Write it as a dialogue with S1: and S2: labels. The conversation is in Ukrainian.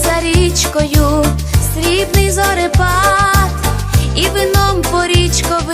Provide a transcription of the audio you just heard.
S1: за річкою, срібний зорепад і вином по річкові.